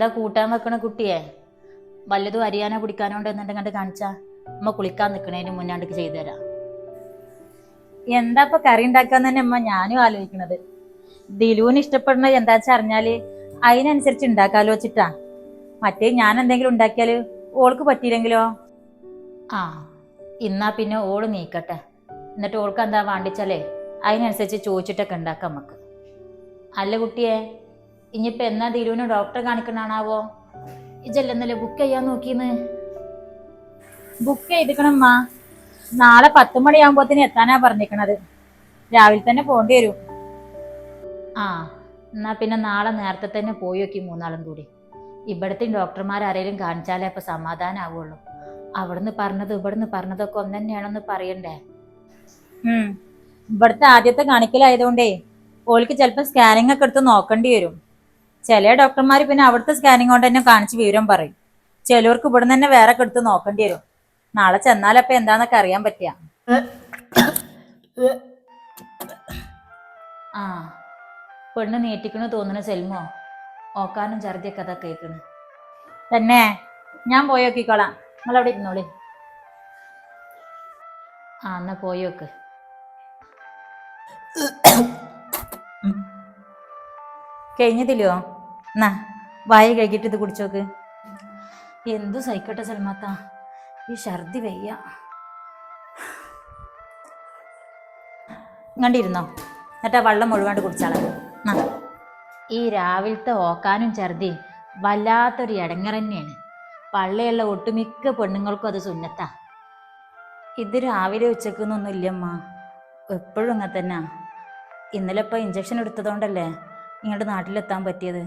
എന്താ കൂട്ടാൻ വെക്കണ കുട്ടിയെ? വല്ലതും അരിയാനോ കുടിക്കാനോ ഉണ്ടെന്നുണ്ടെങ്കിൽ കണ്ട് കാണിച്ചാ. അമ്മ കുളിക്കാൻ നിൽക്കണേന് മുന്നാണ്ട് ചെയ്തു തരാം. എന്താ ഇപ്പൊ കറി ഉണ്ടാക്കാൻ തന്നെ അമ്മ ഞാനും ആലോചിക്കണത്. ദിലുവിന് ഇഷ്ടപ്പെടുന്നത് എന്താ വെച്ചാൽ അറിഞ്ഞാൽ അതിനനുസരിച്ച് ഉണ്ടാക്കാലോ വെച്ചിട്ടാ മറ്റേ ഞാൻ എന്തെങ്കിലും ഉണ്ടാക്കിയാൽ ഓൾക്ക് പറ്റിയില്ലെങ്കിലോ? ആ ഇന്നാ പിന്നെ ഓൾ നീക്കട്ടെ. എന്നിട്ട് ഓൾക്ക് എന്താ വാണ്ടിച്ചാലേ അതിനനുസരിച്ച് ചോദിച്ചിട്ടൊക്കെ ഉണ്ടാക്കാം നമുക്ക് അല്ല കുട്ടിയെ ഇനിയിപ്പോ എന്നാ തിരുവിന് ഡോക്ടറെ കാണിക്കണാണാവോ? ഇജല്ലെന്നല്ലേ ബുക്ക് ചെയ്യാൻ നോക്കിന്ന്? ബുക്ക് ചെയ്തിക്കണമ്മ നാളെ പത്ത് മണിയാകുമ്പോത്തിന് എത്താനാ പറഞ്ഞിരിക്കണത് രാവിലെ തന്നെ പോണ്ടി വരും. ആ എന്നാ പിന്നെ നാളെ നേരത്തെ തന്നെ പോയി നോക്കി മൂന്നാളും കൂടി. ഇവിടുത്തെ ഡോക്ടർമാരാരേലും കാണിച്ചാലേ അപ്പൊ സമാധാനാവുള്ളൂ. അവിടുന്ന് പറഞ്ഞത് ഇവിടുന്ന് പറഞ്ഞതൊക്കെ ഒന്ന് തന്നെയാണെന്ന് പറയണ്ടേ ഇവിടുത്തെ ആദ്യത്തെ കാണിക്കലായതുകൊണ്ടേ ഓൾക്ക് ചിലപ്പോൾ സ്കാനിങ് ഒക്കെ എടുത്ത് നോക്കേണ്ടി വരും. ചില ഡോക്ടർമാർ പിന്നെ അവിടുത്തെ സ്കാനിങ് കൊണ്ട് തന്നെ കാണിച്ച് വിവരം പറയും. ചിലവർക്ക് ഇവിടെ തന്നെ വേറെ എടുത്ത് നോക്കേണ്ടി വരും. നാളെ ചെന്നാലപ്പോ എന്താന്നൊക്കെ അറിയാൻ പറ്റിയ? ആ പെണ്ണ് നീട്ടിക്കണ് തോന്നുന്ന സെൽമോ. ഓക്കാനും ഛർദിയൊക്കെ അതാ കേൾക്കണ് തന്നെ ഞാൻ പോയി നോക്കിക്കോളാം. നിങ്ങളവിടെ ഇരുന്നോളി. ആ എന്നാ പോയി നോക്ക്. കഴിഞ്ഞതില്ലോ എന്നാ വായ കഴുകിയിട്ട് ഇത് കുടിച്ചോക്ക്. എന്തു സഹിക്കട്ടെ സൽമാത്ത. ഈ ഛർദി വയ്യ. കണ്ടിരുന്നോ എന്നിട്ട് ആ വെള്ളം മുഴുവാണ്ട് കുടിച്ചാളെ. എന്നാ ഈ രാവിലത്തെ ഓക്കാനും ഛർദി വല്ലാത്തൊരു ഇടങ്ങർ തന്നെയാണ് പള്ളിയുള്ള ഒട്ടുമിക്ക പെണ്ണുങ്ങൾക്കും അത് സുന്നത്താ. ഇത് രാവിലെ ഉച്ചക്കൊന്നൊന്നും ഇല്ലമ്മ. എപ്പോഴും അങ്ങനെ തന്നെ ഇന്നലെ ഇപ്പം ഇഞ്ചക്ഷൻ എടുത്തതുകൊണ്ടല്ലേ? ഇങ്ങോട്ട് നാട്ടിലെത്താൻ പറ്റിയത്?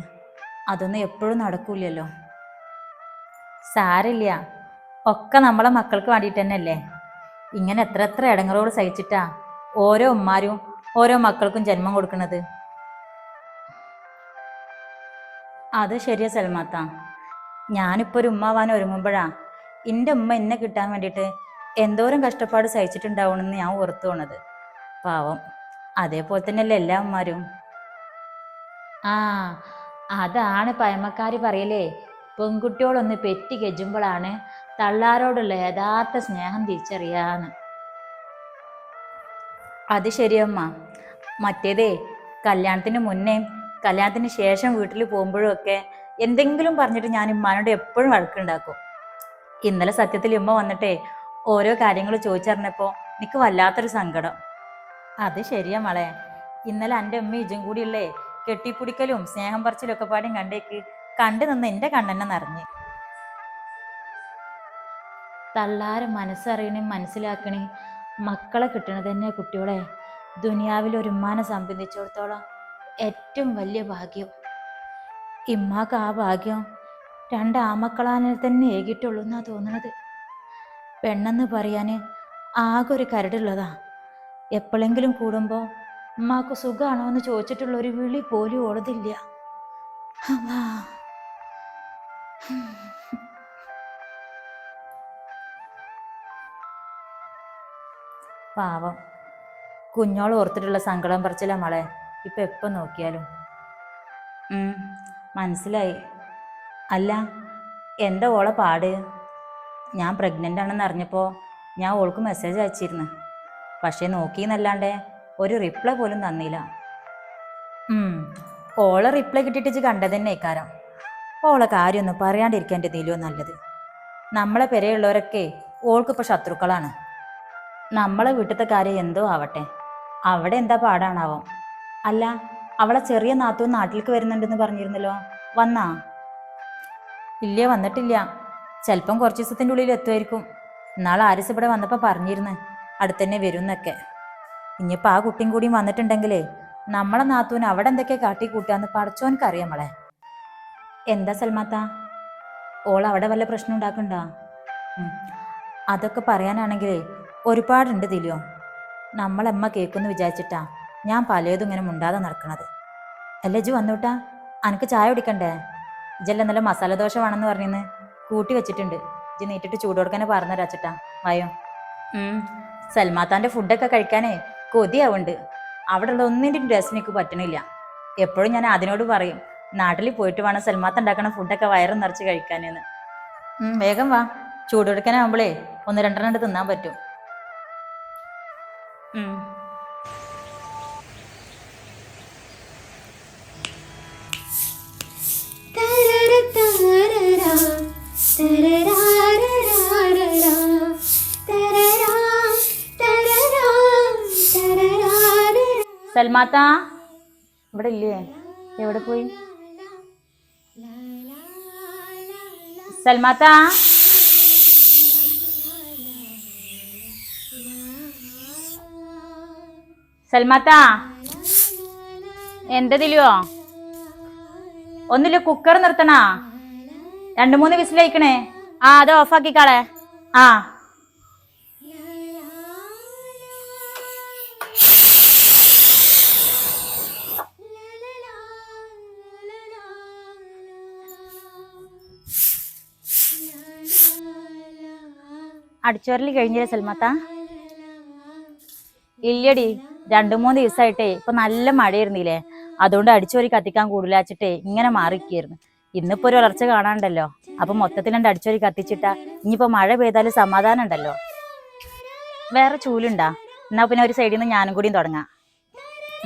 അതൊന്നും എപ്പോഴും നടക്കൂലല്ലോ സാരില്ല ഒക്കെ നമ്മളെ മക്കൾക്ക് വേണ്ടിയിട്ട് തന്നെയല്ലേ? ഇങ്ങനെ എത്ര എത്ര ഇടങ്ങളോട് സഹിച്ചിട്ടാ ഓരോ ഉമ്മാരും ഓരോ മക്കൾക്കും ജന്മം കൊടുക്കുന്നത് അത് ശരിയാ സൽമാത്ത. ഞാനിപ്പോൾ ഒരു ഉമ്മാവാൻ ഒരുങ്ങുമ്പോഴാ എന്റെ ഉമ്മ എന്നെ കിട്ടാൻ വേണ്ടിയിട്ട് എന്തോരം കഷ്ടപ്പാട് സഹിച്ചിട്ടുണ്ടാവണമെന്ന് ഞാൻ ഓർത്തു പോണത്. പാവം. അതേപോലെ തന്നെയല്ലേ എല്ലാ ഉമ്മാരും. ആ അതാണ് പഴമക്കാർ പറയലേ. പെൺകുട്ടിയോടൊന്ന് പെറ്റി കെജുമ്പോഴാണ് തള്ളാരോടുള്ള യഥാർത്ഥ സ്നേഹം തിരിച്ചറിയാന്ന്. അത് ശരിയമ്മ മറ്റേതേ കല്യാണത്തിന് മുന്നേ കല്യാണത്തിന് ശേഷം വീട്ടിൽ പോകുമ്പോഴും ഒക്കെ എന്തെങ്കിലും പറഞ്ഞിട്ട് ഞാൻ ഉമ്മാനോട് എപ്പോഴും വഴക്കുണ്ടാക്കും. ഇന്നലെ സത്യത്തിൽ ഉമ്മ വന്നിട്ടേ ഓരോ കാര്യങ്ങൾ ചോദിച്ചറിഞ്ഞപ്പോൾ എനിക്ക് വല്ലാത്തൊരു സങ്കടം. അത് ശരിയാ മളെ. ഇന്നലെ എന്റെ ഉമ്മ ഇജും കൂടിയല്ലേ കെട്ടിപ്പിടിക്കലും സ്നേഹം പറിച്ചിലും ഒക്കെ പാടും കണ്ടേക്ക് കണ്ടു നിന്ന് എന്റെ കണ്ണെന്നെ നിറഞ്ഞ്. തള്ളാരെ മനസ്സറിയണേ മനസ്സിലാക്കണേ. മക്കളെ കിട്ടണത് തന്നെ കുട്ടികളെ. ദുനിയാവിൽ ഒരു ഉമ്മാനെ സംബന്ധിച്ചിടത്തോളം ഏറ്റവും വലിയ ഭാഗ്യം. ഇമ്മാക്ക് ആ ഭാഗ്യം രണ്ട് ആമക്കളാനെ തന്നെ ഏകിട്ടുള്ളൂ എന്നാ തോന്നണത്. പെണ്ണെന്ന് പറയാന് ആകെ ഒരു കരടുള്ളതാ. എപ്പോഴെങ്കിലും കൂടുമ്പോൾ ഉമ്മാക്ക് സുഖമാണോ എന്ന് ചോദിച്ചിട്ടുള്ള ഒരു വിളി പോലും ഓടതില്ല അല്ലാ. പാവം. കുഞ്ഞോൾ ഓർത്തിട്ടുള്ള സങ്കടം പറിച്ചില്ല മളെ. ഇപ്പൊ എപ്പം നോക്കിയാലും. മനസ്സിലായി. അല്ല എന്താ ഓളെ പാട്? ഞാൻ പ്രഗ്നന്റ് ആണെന്ന് അറിഞ്ഞപ്പോൾ ഞാൻ ഓൾക്ക് മെസ്സേജ് അയച്ചിരുന്നു. പക്ഷേ നോക്കിയെന്നല്ലാണ്ട് ഒരു റിപ്ലൈ പോലും തന്നില്ല. ഓളെ റിപ്ലൈ കിട്ടിയിട്ട് കണ്ടത് തന്നെ ഇക്കാരം ഓളെ കാര്യമൊന്നും പറയാണ്ടിരിക്കാൻ എന്റെ നീലോ നല്ലത്. നമ്മളെ പെരയുള്ളവരൊക്കെ ഓൾക്കിപ്പോൾ ശത്രുക്കളാണ്. നമ്മളെ വീട്ടിലത്തെ കാര്യം എന്തോ ആവട്ടെ. അവിടെ എന്താ പാടാണാവോ? അല്ല അവളെ ചെറിയ നാത്തൂൻ നാട്ടിലേക്ക് വരുന്നുണ്ടെന്ന് പറഞ്ഞിരുന്നല്ലോ. വന്നാ? ഇല്ല വന്നിട്ടില്ല. ചിലപ്പം കുറച്ച് ദിവസത്തിന്റെ ഉള്ളിൽ എത്തുമായിരിക്കും. നാളെ ആരിസ് ഇവിടെ വന്നപ്പോൾ പറഞ്ഞിരുന്നു. അടുത്തന്നെ വരും എന്നൊക്കെ ഇനിയിപ്പോൾ ആ കുട്ടിയും കൂടിയും വന്നിട്ടുണ്ടെങ്കിലേ നമ്മളെ നാത്തൂന് അവിടെ എന്തൊക്കെ കാട്ടി കൂട്ടാന്ന് പടച്ചോനക്കറിയാം മോളെ. എന്താ സൽമാത്ത? ഓൾ അവിടെ വല്ല പ്രശ്നം ഉണ്ടാക്കണ്ട. അതൊക്കെ പറയാനാണെങ്കിലേ ഒരുപാടുണ്ട് ദിലിയോ. നമ്മളമ്മ കേൾക്കുമെന്ന് വിചാരിച്ചിട്ടാ ഞാൻ പലതും ഇങ്ങനെ മുണ്ടാതെ നടക്കണത്. അല്ല ജു വന്നൂട്ടാ? അനക്ക് ചായ കുടിക്കണ്ടേ? ഇജല്ല നല്ല മസാല ദോശ വേണമെന്ന് പറഞ്ഞിന്ന്. കൂട്ടി വെച്ചിട്ടുണ്ട്. ഇജ് നീട്ടിട്ട് ചൂട് കൊടുക്കാനെ പറഞ്ഞു തരാച്ചിട്ടാ. വായോ. സൽമാത്താന്റെ ഫുഡൊക്കെ കഴിക്കാനേ കൊതിയാവുണ്ട്. അവിടെ ഉള്ള ഒന്നിന്റെ ടേസ്റ്റ് എനിക്ക് പറ്റണില്ല. എപ്പോഴും ഞാൻ അതിനോട് പറയും നാട്ടിൽ പോയിട്ട് വേണം സൽമാത്ത ഉണ്ടാക്കണ ഫുഡൊക്കെ വയറും നിറച്ച് കഴിക്കാനെന്ന് വേഗം വാ. ചൂടെടുക്കാനാവുമ്പളേ ഒന്ന് രണ്ടെണ്ണം തിന്നാൻ പറ്റും. സൽമാത്ത ഇവിടെ ഇല്ലേ എവിടെ പോയി? സൽമാത്ത സൽമാത്ത എന്തതിലോ ഒന്നില്ല കുക്കർ നിർത്തണ? രണ്ടു മൂന്ന് വിസിലയക്കണേ. ആ അത് ഓഫാക്കിക്കാളെ ആ. അടിച്ചോരൽ കഴിഞ്ഞില്ല സൽമത്ത? ഇല്ലടി രണ്ടു മൂന്ന് ദിവസമായിട്ടേ ഇപ്പൊ നല്ല മഴയായിരുന്നില്ലേ? അതുകൊണ്ട് അടിച്ചോരി കത്തിക്കാൻ കൂടുതലാച്ചിട്ടേ ഇങ്ങനെ മാറിക്കായിരുന്നു ഇന്നിപ്പോ ഒരു വളർച്ച കാണാണ്ടല്ലോ അപ്പൊ മൊത്തത്തിൽ രണ്ട് അടിച്ചോരി കത്തിച്ചിട്ടാ ഇനിയിപ്പോ മഴ പെയ്താലും സമാധാനം ഉണ്ടല്ലോ. വേറെ ചൂലുണ്ടാ? എന്നാ പിന്നെ ഒരു സൈഡിൽ നിന്ന് ഞാനും കൂടിയും തുടങ്ങാം.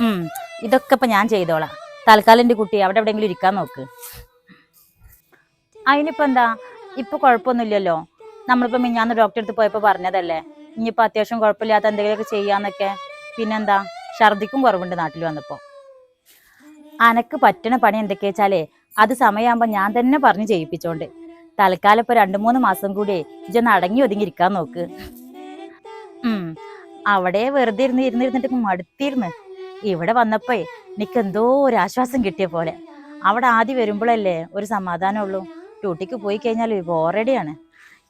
ഉം ഇതൊക്കെ ഇപ്പൊ ഞാൻ ചെയ്തോളാം. തൽക്കാലം എന്റെ കുട്ടി അവിടെ എവിടെയെങ്കിലും ഇരിക്കാൻ നോക്ക്. അതിനിപ്പോ എന്താ? ഇപ്പൊ കുഴപ്പമൊന്നുമില്ലല്ലോ. നമ്മളിപ്പോ മിഞ്ഞാന്ന് ഡോക്ടറെ അടുത്ത് പോയപ്പോൾ പറഞ്ഞതല്ലേ ഇനിയിപ്പോ അത്യാവശ്യം കുഴപ്പമില്ലാത്ത എന്തെങ്കിലുമൊക്കെ ചെയ്യാന്നൊക്കെ. പിന്നെന്താ ഛർദിക്കും കുറവുണ്ട് നാട്ടിൽ വന്നപ്പോൾ അനക്ക് പറ്റണ പണി എന്തൊക്കെയാ വെച്ചാലേ അത് സമയമാകുമ്പോ ഞാൻ തന്നെ പറഞ്ഞ് ചെയ്യിപ്പിച്ചോണ്ട്. തൽക്കാലം ഇപ്പൊ രണ്ട് മൂന്ന് മാസം കൂടി ഇജൊന്ന് അടങ്ങി ഒതുങ്ങി ഇരിക്കാൻ നോക്ക് അവിടെ വെറുതെ ഇരുന്ന് ഇരുന്നിരുന്നിട്ട് മടുത്തിരുന്ന്. ഇവിടെ വന്നപ്പോ എനിക്ക് എന്തോ ഒരു ആശ്വാസം കിട്ടിയ പോലെ. അവിടെ ആദ്യം വരുമ്പോഴല്ലേ ഒരു സമാധാനമുള്ളൂ. ഡ്യൂട്ടിക്ക് പോയി കഴിഞ്ഞാൽ ബോറടിയാണ്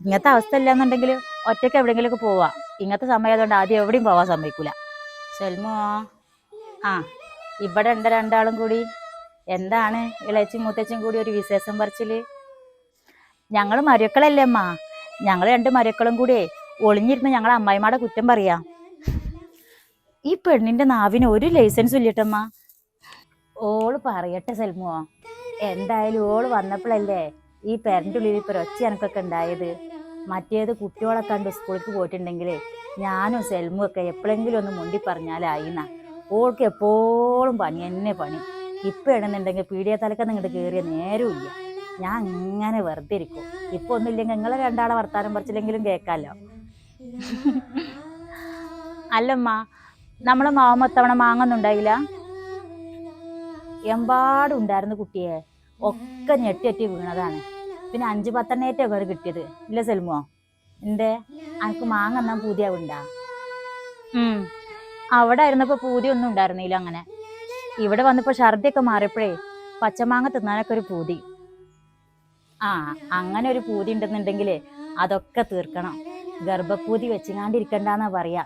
ഇങ്ങനത്തെ അവസ്ഥ ഇല്ലാന്നുണ്ടെങ്കിൽ ഒറ്റയ്ക്ക് എവിടെയെങ്കിലുമൊക്കെ പോവാ. ഇങ്ങനത്തെ സമയമായതുകൊണ്ട് ആദ്യം എവിടെയും പോവാൻ സമ്മതിക്കൂല. സെൽമോ. ആ ഇവിടെ ഉണ്ട് രണ്ടാളും കൂടി. എന്താണ് ഇളയച്ചും മൂത്തച്ചും കൂടി ഒരു വിശേഷം പറിച്ചിൽ? ഞങ്ങൾ മരുക്കളല്ലേ അമ്മ. ഞങ്ങൾ രണ്ട് മരുക്കളും കൂടി. ഒളിഞ്ഞിരുന്ന് ഞങ്ങളെ അമ്മായിമാടെ കുറ്റം പറയാം. ഈ പെണ്ണിന്റെ നാവിന് ഒരു ലൈസൻസ് ഇല്ലട്ടമ്മ ഓൾ പറയട്ടെ സെൽമോ. എന്തായാലും ഓൾ വന്നപ്പോഴല്ലേ ഈ പെരന്റെ ഉള്ളിൽ ഇപ്പൊ ഒച്ച എനക്കൊക്കെ ഉണ്ടായത്. മറ്റേത് കുട്ടികളെ കണ്ട് സ്കൂളിലേക്ക് പോയിട്ടുണ്ടെങ്കിലേ ഞാനും സെൽമും ഒക്കെ എപ്പോഴെങ്കിലും ഒന്ന് മുണ്ടി പറഞ്ഞാലായിന്ന. ഓൾക്ക് എപ്പോഴും പണി എന്നെ പണി. ഇപ്പം ഇടുന്നുണ്ടെങ്കിൽ പീഡിയ തലക്കം ഇങ്ങോട്ട് കയറിയ ഇല്ല. ഞാൻ ഇങ്ങനെ വെറുതെ ഇരിക്കും. ഇപ്പൊ ഒന്നുമില്ലെങ്കിൽ നിങ്ങളെ രണ്ടാളെ വർത്താനം പറിച്ചില്ലെങ്കിലും കേൾക്കാമല്ലോ അല്ലമ്മ നമ്മളെ മാവമത്തവണ മാങ്ങൊന്നുണ്ടായില്ല എമ്പാടുണ്ടായിരുന്നു കുട്ടിയെ. ഒക്കെ ഞെട്ടിയെറ്റി വീണതാണ്. പിന്നെ അഞ്ച് പത്തെണ്ണേറ്റൊക്കെ ഒരു കിട്ടിയത്. ഇല്ല സെൽമോ? എന്തേ? അനക്ക് മാങ്ങ എന്നാ പൂതിയാവുണ്ടാ? അവിടെ ആയിരുന്നപ്പോ പൂതി ഒന്നും ഉണ്ടായിരുന്നില്ല അങ്ങനെ. ഇവിടെ വന്നപ്പോ ഛർദിയൊക്കെ മാറിയപ്പോഴേ പച്ചമാങ്ങ തിന്നാനൊക്കെ ഒരു പൂതി. ആ അങ്ങനെ ഒരു പൂതി ഉണ്ടെന്നുണ്ടെങ്കിൽ അതൊക്കെ തീർക്കണം. ഗർഭപ്പൂതി വെച്ചിങ്ങാണ്ടിരിക്കണ്ടെന്നാ പറയാ.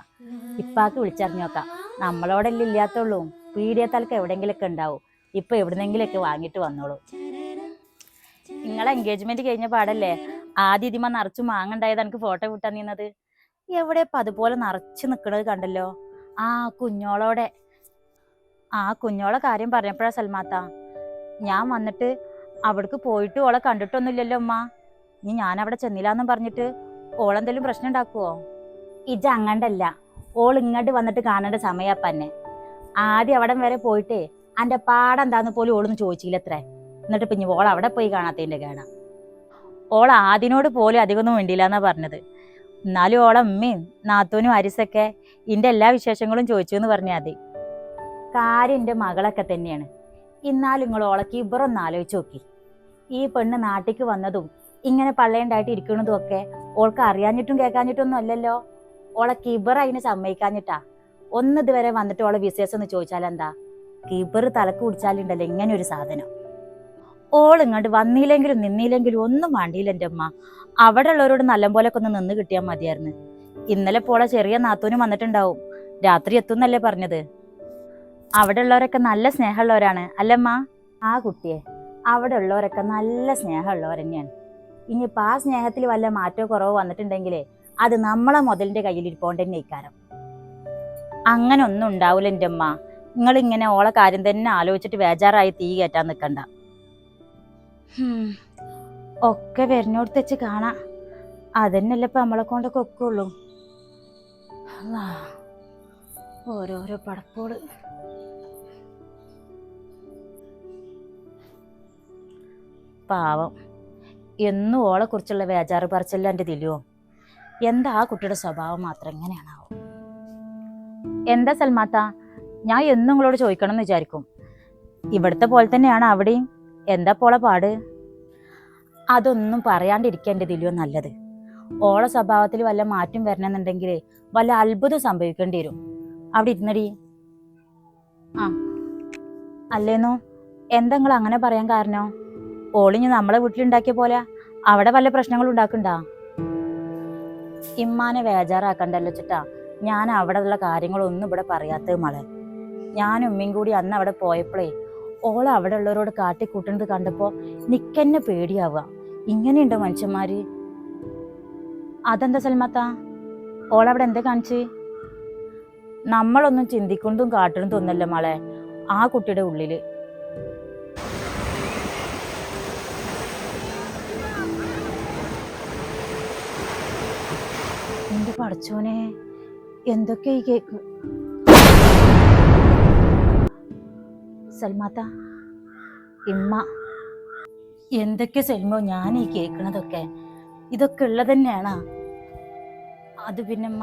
ഇപ്പാക്ക് വിളിച്ചറിഞ്ഞോക്കാം. നമ്മളോടെല്ലാം ഇല്ലാത്തുള്ളൂ. പീഡിയ തലക്ക് എവിടെയെങ്കിലൊക്കെ ഉണ്ടാവും. ഇപ്പൊ എവിടുന്നെങ്കിലൊക്കെ വാങ്ങിട്ട് വന്നോളൂ. നിങ്ങളെ എൻഗേജ്മെന്റ് കഴിഞ്ഞ പാടല്ലേ? ആദ്യ ഇതിമ നിറച്ച് മാങ്ങണ്ടായത് എനിക്ക് ഫോട്ടോ വിട്ടാൻ നിന്നത്. എവിടെ ഇപ്പൊ അതുപോലെ നിറച്ച് നിക്കണത് കണ്ടല്ലോ? ആ കുഞ്ഞോളോടെ. ആ കുഞ്ഞോളെ കാര്യം പറഞ്ഞപ്പോഴാ സൽമാത്ത. ഞാൻ വന്നിട്ട് അവിടേക്ക് പോയിട്ട് ഓളെ കണ്ടിട്ടൊന്നുമില്ലല്ലോ ഉമ്മ. ഇനി ഞാൻ അവിടെ ചെന്നില്ലാന്നും പറഞ്ഞിട്ട് ഓളെന്തെങ്കിലും പ്രശ്നം ഉണ്ടാക്കുവോ? ഇജ അങ്ങണ്ടല്ല. ഓൾ ഇങ്ങോട്ട് വന്നിട്ട് കാണേണ്ട സമയപ്പന്നെ ആദ്യം അവിടം വരെ പോയിട്ട് അന്റെ പാടെന്താന്ന് പോലും ഓളൊന്നും ചോദിച്ചില്ല അത്രേ. എന്നിട്ട് പിന്നെ ഓൾ അവിടെ പോയി കാണാത്തതിന്റെ കേടാ. ഓൾ ആദിനോട് പോലും അധികമൊന്നും വേണ്ടിയില്ല എന്നാ പറഞ്ഞത്. എന്നാലും ഓളെ അമ്മയും നാത്തൂനും അരിസൊക്കെ ഇന്റെ എല്ലാ വിശേഷങ്ങളും ചോദിച്ചു എന്ന് പറഞ്ഞാൽ മതി. കാര്യം എന്റെ മകളൊക്കെ തന്നെയാണ്. എന്നാലും നിങ്ങൾ ഓളക്ക് ഇവറൊന്ന് ആലോചിച്ച് നോക്കി. ഈ പെണ്ണ് നാട്ടിക്ക് വന്നതും ഇങ്ങനെ പള്ളയുണ്ടായിട്ട് ഇരിക്കുന്നതും ഒക്കെ ഓൾക്ക് അറിയാഞ്ഞിട്ടും കേൾക്കാഞ്ഞിട്ടൊന്നും അല്ലല്ലോ. ഓളെ കിബർ അതിനെ സമ്മതിക്കാഞ്ഞിട്ടാ. ഒന്ന് ഇതുവരെ വന്നിട്ട് ഓളെ വിശേഷം ഒന്ന് ചോദിച്ചാൽ എന്താ കിബർ തലക്ക് കുടിച്ചാലുണ്ടല്ലോ ഇങ്ങനെ ഒരു സാധനം. ഓൾ ഇങ്ങോട്ട് വന്നില്ലെങ്കിലും നിന്നില്ലെങ്കിലും ഒന്നും വേണ്ടിയില്ല എന്റെ അമ്മ. അവിടെ ഉള്ളവരോട് നല്ലപോലൊക്കെ ഒന്ന് നിന്ന് കിട്ടിയാൽ മതിയായിരുന്നു. ഇന്നലെ പോളെ ചെറിയ നാത്തൂനും വന്നിട്ടുണ്ടാവും. രാത്രി എത്തുന്നല്ലേ പറഞ്ഞത്. അവിടെ ഉള്ളവരൊക്കെ നല്ല സ്നേഹമുള്ളവരാണ്. അല്ലമ്മ ആ കുട്ടിയെ. അവിടെ ഉള്ളവരൊക്കെ നല്ല സ്നേഹമുള്ളവർ തന്നെയാണ്. ഇനിയിപ്പോൾ ആ സ്നേഹത്തിൽ വല്ല മാറ്റമോ കുറവോ വന്നിട്ടുണ്ടെങ്കിലേ അത് നമ്മളെ മുതലിന്റെ കയ്യിൽ ഇരിപ്പോണ്ട് തന്നെ ഇക്കാരം അങ്ങനെ ഒന്നും ഉണ്ടാവില്ല എന്റെ അമ്മ. നിങ്ങളിങ്ങനെ ഓളെ കാര്യം തന്നെ ആലോചിച്ചിട്ട് ബേജാറായി തീ കയറ്റാൻ നിൽക്കണ്ട ഒക്കെ വരുന്നോടത്ത് വെച്ച് കാണാം. അതന്നെയല്ലേ ഇപ്പം നമ്മളെ കൊണ്ടൊക്കെ ഒക്കുള്ളൂ അല്ലാ, ഓരോരോ പടപ്പോൾ. പാവം. എന്നും ഓളെ കുറിച്ചുള്ള വേജാറ് പറച്ചല്ല എന്റെ തിലുവോ എന്താ ആ കുട്ടിയുടെ സ്വഭാവം മാത്രം എങ്ങനെയാണാവോ? എന്താ സൽമാത്ത? ഞാൻ എന്നും നിങ്ങളോട് ചോദിക്കണം എന്ന് വിചാരിക്കും. ഇവിടുത്തെ പോലെ തന്നെയാണ് അവിടെയും. എന്താ പോളെ പാട്? അതൊന്നും പറയാണ്ടിരിക്കേണ്ടതില്ലോ നല്ലത്. ഓളെ സ്വഭാവത്തിൽ വല്ല മാറ്റം വരണമെന്നുണ്ടെങ്കിൽ വല്ല അത്ഭുതം സംഭവിക്കേണ്ടി വരും. അവിടെ ഇരുന്നടി. ആ. അല്ലേന്നോ? എന്താ നിങ്ങൾ അങ്ങനെ പറയാൻ കാരണോ? ഓളിഞ്ഞ് നമ്മളെ വീട്ടിലുണ്ടാക്കിയ പോലെ അവിടെ വല്ല പ്രശ്നങ്ങളും ഉണ്ടാക്കണ്ടാ ഇമ്മാനെ വേജാറാക്കണ്ടല്ലോ ചിട്ടാ. ഞാൻ അവിടെ ഉള്ള കാര്യങ്ങളൊന്നും ഇവിടെ പറയാത്തത് മളെ. ഞാനും ഉമ്മയും കൂടി അന്ന് അവിടെ പോയപ്പോഴേ ഓൾ അവിടെ ഉള്ളവരോട് കാട്ടിക്കൂട്ടുന്നത് കണ്ടപ്പോ നിക്കന്നെ പേടിയാവുക. ഇങ്ങനെയുണ്ടോ മനുഷ്യന്മാര്? അതെന്താ സൽമത്ത? ഓളവിടെ എന്താ കാണിച്ച്? നമ്മളൊന്നും ചിന്തിക്കുന്നതും കാട്ടുന്നതും ഒന്നല്ല മളെ ആ കുട്ടിയുടെ ഉള്ളിൽ. എന്റെ പഠിച്ചോനെ? എന്തൊക്കെ ഈ കേക്ക്? സൽമാത്ത? ഇമ്മ. എന്തൊക്കെ സൽമോ ഞാൻ ഈ കേൾക്കണതൊക്കെ ഇതൊക്കെ ഉള്ളത് തന്നെയാണ്. അത് പിന്നമ്മ.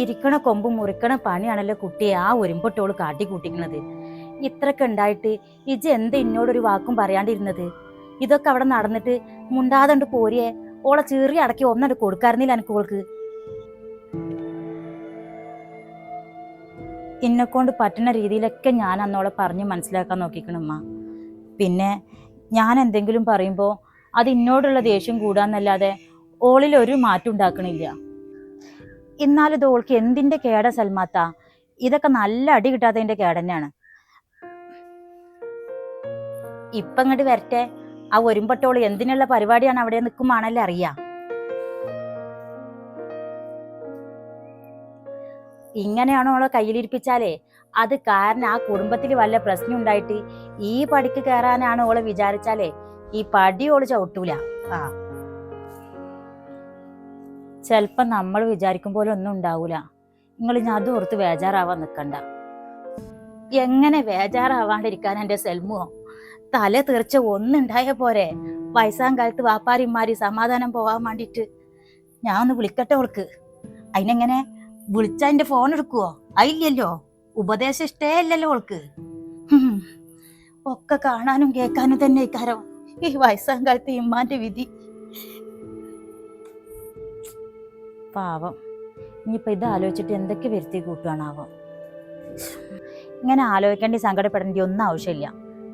ഇരിക്കണ കൊമ്പ് മുറിക്കണ പണിയാണല്ലോ കുട്ടിയെ ആ ഒരുമ്പൊട്ടോൾ കാട്ടിക്കൂട്ടിക്കണത് ഇത്രയൊക്കെ ഉണ്ടായിട്ട് ഇജ് എന്ത് ഇന്നോടൊരു വാക്കും പറയാണ്ടിരുന്നത്? ഇതൊക്കെ അവിടെ നടന്നിട്ട് മുണ്ടാതണ്ട് പോരിയെ. ഓളെ ചീറി അടക്കി ഒന്നണ്ട് കൊടുക്കാറുന്നില്ല എനിക്ക് ഓൾക്ക്. എന്നെക്കൊണ്ട് പറ്റുന്ന രീതിയിലൊക്കെ ഞാൻ അന്നോളെ പറഞ്ഞ് മനസ്സിലാക്കാൻ നോക്കിക്കണമ്മ പിന്നെ ഞാൻ എന്തെങ്കിലും പറയുമ്പോൾ അത് ഇന്നോടുള്ള ദേഷ്യം കൂടാന്നല്ലാതെ ഓളിൽ ഒരു മാറ്റം ഉണ്ടാക്കണില്ല. എന്നാലും ഇത് ഓൾക്ക് എന്തിന്റെ കേട സൽമാത്ത? ഇതൊക്കെ നല്ല അടി കിട്ടാത്തതിന്റെ കേടന്നെയാണ്. ഇപ്പൊ വരട്ടെ. ആ ഒരുമ്പട്ടോൾ എന്തിനുള്ള പരിപാടിയാണ് അവിടെ നിൽക്കുമാണല്ലേ അറിയാ? ഇങ്ങനെയാണോ അവളെ കയ്യിലിരിപ്പിച്ചാലേ? അത് കാരണം ആ കുടുംബത്തിൽ വല്ല പ്രശ്നം ഉണ്ടായിട്ട് ഈ പടിക്ക് കയറാനാണ് ഓളെ വിചാരിച്ചാലേ? ഈ പടി ഓൾ ചവിട്ടൂല. ആ. ചെലപ്പോ നമ്മൾ വിചാരിക്കും പോലെ ഒന്നും ഉണ്ടാവൂല. നിങ്ങൾ ഇനി അത് ഓർത്ത് ബേജാറാവാൻ നിക്കണ്ട. എങ്ങനെ ബേജാറാവാണ്ടിരിക്കാൻ എന്റെ സെൽമുവോ? തല തീർച്ച ഒന്നുണ്ടായ പോരെ? വയസ്സാം കാലത്ത് വാപ്പാരിമാരി സമാധാനം പോവാൻ വേണ്ടിട്ട് ഞാൻ ഒന്ന് വിളിക്കട്ടെ അവൾക്ക്. അതിനെങ്ങനെ? വിളിച്ചാ എന്റെ ഫോൺ എടുക്കുവോ? അയില്ലല്ലോ ഉപദേശം ഇഷ്ടേ അല്ലല്ലോ ഓൾക്ക്. ഒക്കെ കാണാനും കേൾക്കാനും തന്നെ ഇക്കാരം. ഈ വയസ്സാം കാലത്ത് ഇമ്മാന്റെ വിധി. പാവം. ഇനിയിപ്പോ ഇത് ആലോചിച്ചിട്ട് എന്തൊക്കെ വരുത്തി കൂട്ടുകയാണാവോ ഇങ്ങനെ ആലോചിക്കേണ്ടി സങ്കടപ്പെടേണ്ടി ഒന്നും ആവശ്യമില്ല.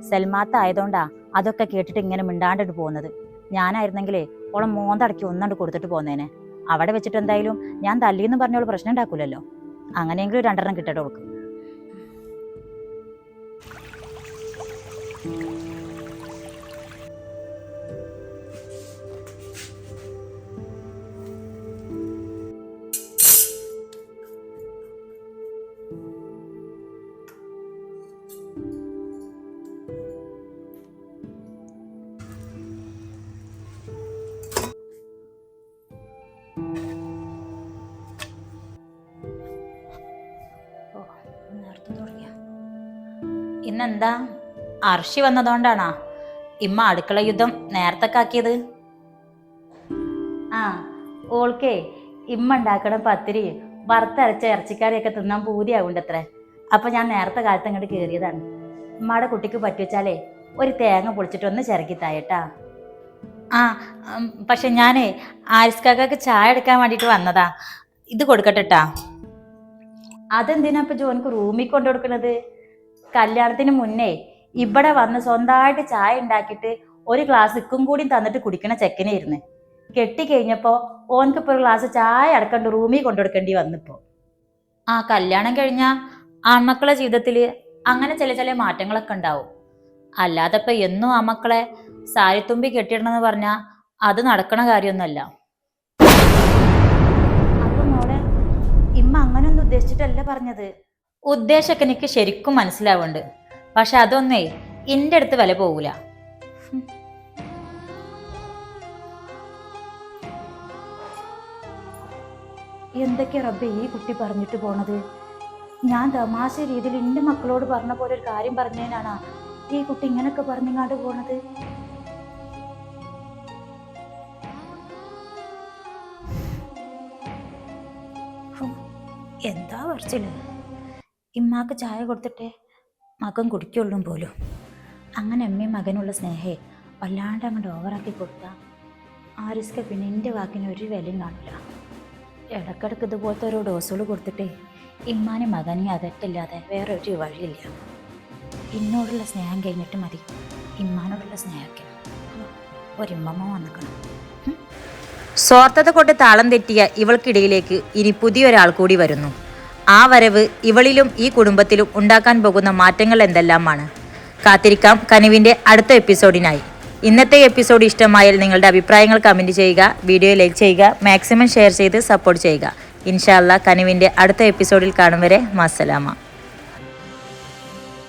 സൽമാത്ത ആയതുകൊണ്ടാ അതൊക്കെ കേട്ടിട്ട് ഇങ്ങനെ മിണ്ടാണ്ടിട്ട് പോകുന്നത്. ഞാനായിരുന്നെങ്കിലേ ഓളം മോന്തടക്കി ഒന്നണ്ട് കൊടുത്തിട്ട് പോന്നേനെ. അവിടെ വെച്ചിട്ട് എന്തായാലും ഞാൻ തല്ലിയെന്ന് പറഞ്ഞോളൂ പ്രശ്നം ഉണ്ടാക്കൂലല്ലോ. അങ്ങനെയെങ്കിലും രണ്ടെണ്ണം കിട്ടട്ടെ ഓൾക്ക് ഇന്നെന്താ അർഷി വന്നതുകൊണ്ടാണോ ഇമ്മ അടുക്കള യുദ്ധം നേരത്തെ കാക്കിയത് ആ ഓൾക്കേ ഇമ്മ ഉണ്ടാക്കണ പത്തിരി വറുത്തരച്ച ഇറച്ചിക്കറിയൊക്കെ തിന്നാൻ പൂതിയാവുണ്ടത്രേ. അപ്പൊ ഞാൻ നേരത്തെ കാലത്ത് അങ്ങോട്ട് കയറിയതാണ് ഉമ്മയുടെ കുട്ടിക്ക് പറ്റുവെച്ചാലേ ഒരു തേങ്ങ പൊളിച്ചിട്ട് ഒന്ന് ചിരക്കി തായട്ടാ. ആ പക്ഷെ ഞാനേ ആരിസ്കാക്കൊക്കെ ചായ എടുക്കാൻ വേണ്ടിയിട്ട് വന്നതാ. ഇത് കൊടുക്കട്ടെട്ടാ. അതെന്തിനാ ഇപ്പൊ ജോൻക്ക് റൂമിൽ കൊണ്ടു കൊടുക്കുന്നത് കല്യാണത്തിന് മുന്നേ ഇവിടെ വന്ന് സ്വന്തമായിട്ട് ചായ ഉണ്ടാക്കിയിട്ട് ഒരു ഗ്ലാസ് ഇക്കും കൂടി തന്നിട്ട് കുടിക്കണ ചെക്കനായിരുന്നു കെട്ടി ഓനക്ക് ഇപ്പൊ ഒരു ഗ്ലാസ് ചായ അടക്കണ്ട് റൂമിൽ കൊണ്ടുകൊടുക്കേണ്ടി വന്നിപ്പോ. ആ കല്യാണം കഴിഞ്ഞ ആൺമക്കളെ ജീവിതത്തിൽ അങ്ങനെ ചില ചില മാറ്റങ്ങളൊക്കെ ഉണ്ടാവും. അല്ലാതെ ഇപ്പൊ എന്നും ആ മക്കളെ സാരിത്തുമ്പി കെട്ടിയിടണമെന്ന് പറഞ്ഞാ അത് നടക്കണ കാര്യമൊന്നുമല്ല. അപ്പൊ മോളെ ഇമ്മ അങ്ങനൊന്നും ഉദ്ദേശിച്ചിട്ടല്ല പറഞ്ഞത്. ഉദ്ദേശമൊക്കെ എനിക്ക് ശരിക്കും മനസ്സിലാവുന്നുണ്ട് പക്ഷെ അതൊന്നേ എന്റെ അടുത്ത് വില പോകൂല എന്തൊക്കെ റബ്ബെ ഈ കുട്ടി പറഞ്ഞിട്ട് പോണത്? ഞാൻ തമാശ രീതിയിൽ എന്റെ മക്കളോട് പറഞ്ഞ പോലെ ഒരു കാര്യം പറഞ്ഞതിനാണ് ഈ കുട്ടി ഇങ്ങനൊക്കെ പറഞ്ഞിങ്ങാണ്ട് പോണത്? ഹോ, എന്താ പറച്ചിൽ? ഇമ്മാക്ക് ചായ കൊടുത്തിട്ടേ മകൻ കുടിക്കുള്ളും പോലും. അങ്ങനെ അമ്മയും മകനുള്ള സ്നേഹേ വല്ലാണ്ട് അങ്ങോട്ട് ഓവറാക്കി കൊടുത്താൽ റിസ്ക് പിന്നെ എന്റെ വാക്കിന് ഒരു വിലയും കാണില്ല. ഇടക്കിടക്ക് ഇതുപോലത്തെ ഓരോ ഡോസുകൾ കൊടുത്തിട്ടേ ഇമ്മാനും മകനെയും അതെറ്റില്ലാതെ വേറെ ഒരു വഴിയില്ല. എന്നോടുള്ള സ്നേഹം കഴിഞ്ഞിട്ട് മതി. ഇമ്മാനോടുള്ള സ്നേഹമൊക്കെ ഒരിമ്മമ്മ വന്നിക്കണം. സ്വാർത്ഥത കൊണ്ട് താളം തെറ്റിയ ഇവൾക്കിടയിലേക്ക് ഇനി പുതിയൊരാൾ കൂടി വരുന്നു. ആ വരവ് ഇവളിലും ഈ കുടുംബത്തിലും ഉണ്ടാക്കാൻ പോകുന്ന മാറ്റങ്ങൾ എന്തെല്ലാമാണ്? കാത്തിരിക്കാം കനുവിന്റെ അടുത്ത എപ്പിസോഡിനായി. ഇന്നത്തെ എപ്പിസോഡ് ഇഷ്ടമായാൽ നിങ്ങളുടെ അഭിപ്രായങ്ങൾ കമന്റ് ചെയ്യുക വീഡിയോ ലൈക്ക് ചെയ്യുക മാക്സിമം ഷെയർ ചെയ്ത് സപ്പോർട്ട് ചെയ്യുക. ഇൻഷാല്ല കനുവിന്റെ അടുത്ത എപ്പിസോഡിൽ കാണും വരെ. മസ്സലാമ.